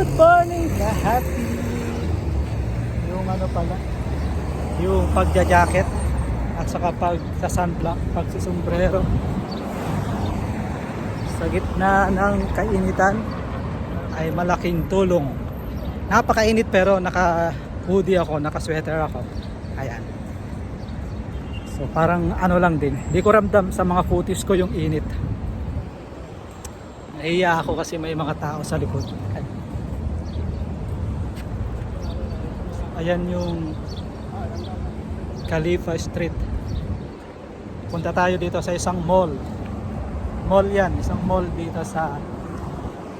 Good morning ka happy. Yung ano pala, yung pagja-jacket at saka pag sa sunblock, pag sa sombrero. Sa gitna ng kainitan ay malaking tulong. Napakainit pero naka hoodie ako, naka sweater ako. Ayan. So parang ano lang din. Di ko ramdam sa mga kutis ko yung init. Nahiya ako kasi may mga tao sa likod. Ayan yung Khalifa Street. Punta tayo dito sa isang mall. Mall yan, isang mall dito sa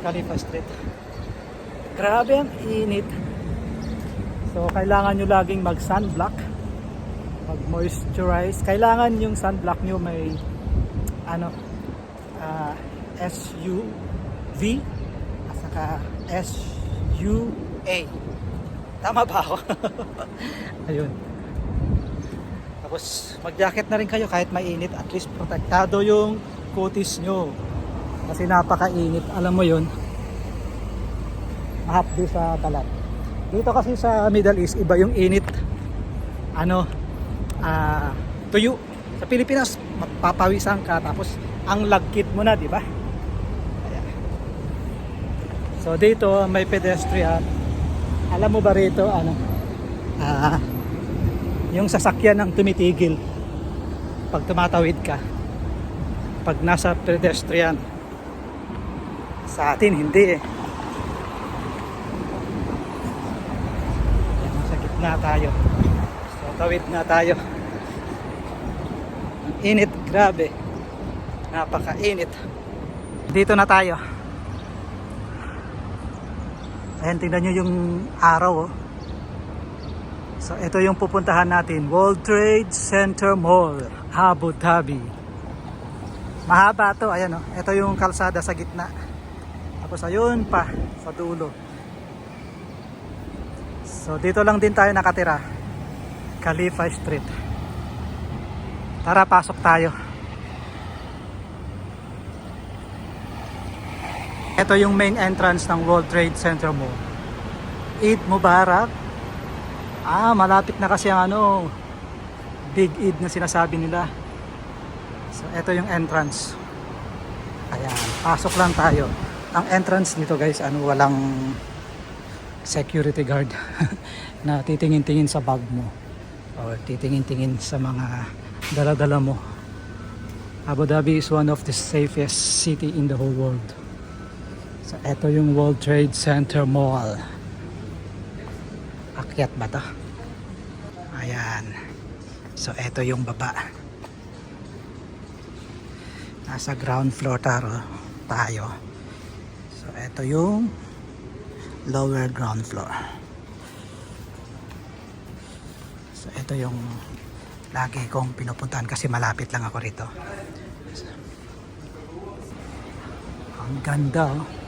Khalifa Street. Grabe ang init. So kailangan nyo laging mag sunblock. Mag moisturize. Kailangan yung sunblock nyo may ano ah, SUV at saka SUA. Tama ba ako? Ayun. Tapos mag-jacket na rin kayo kahit mainit at least protektado yung kutis nyo. Kasi napakainit. Alam mo yun. Mahapdi sa balat. Dito kasi sa Middle East, iba yung init. Ano? ah tuyo. Sa Pilipinas, mapapawisan ka tapos ang lagkit mo na, di ba? So dito may pedestrian. Alam mo ba rito ano? Ah, yung sasakyan ang tumitigil pag tumatawid ka. Pag nasa pedestrian. Sa atin hindi eh. Nasa gitna tayo. So tawid na tayo. Ang init, grabe. Napakainit. Dito na tayo. Ayan, tingnan nyo yung araw. Oh. So, ito yung pupuntahan natin. World Trade Center Mall, Abu Dhabi. Mahaba to. Ayan, oh. Ito yung kalsada sa gitna. Tapos, ayun pa, sa dulo. So, dito lang din tayo nakatira. Khalifa Street. Tara, pasok tayo. Ito yung main entrance ng World Trade Center Mall. Eid Mubarak. Ah, malapit na kasi ang ano, Big Eid na sinasabi nila. So, ito yung entrance. Ayan, pasok lang tayo. Ang entrance dito guys, ano, walang security guard na titingin-tingin sa bag mo or titingin-tingin sa mga dala-dala mo. Abu Dhabi is one of the safest city in the whole world. So, ito yung World Trade Center Mall. Akyat ba to? Ayan. So, ito yung baba. Nasa ground floor taro tayo. So, ito yung lower ground floor. So, ito yung lagi kong pinupuntahan kasi malapit lang ako rito. Ang ganda oh.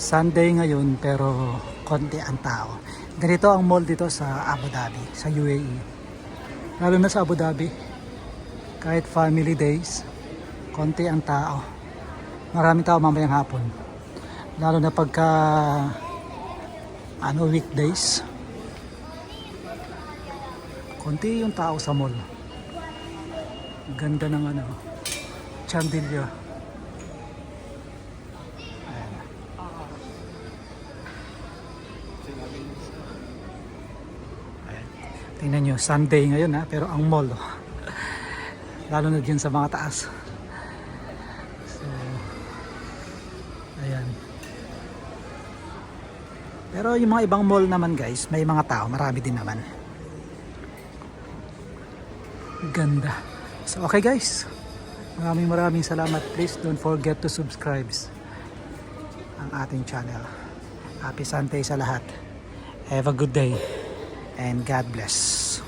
Sunday ngayon pero konti ang tao. Ganito ang mall dito sa Abu Dhabi, sa UAE. Lalo na sa Abu Dhabi. Kahit family days, konti ang tao. Maraming tao mamayang hapon. Lalo na pagka ano weekdays. Konti yung tao sa mall. Ganda ng ano, chandelier. Ayan. Tingnan nyo, Sunday ngayon ha, pero ang mall, oh. lalo na dyan sa mga taas. So, ayan. Pero yung mga ibang mall naman guys, may mga tao, marami din naman. Ganda. So okay guys, maraming maraming salamat. Please don't forget to subscribe ang ating channel. Happy Sunday sa lahat. Have a good day and God bless.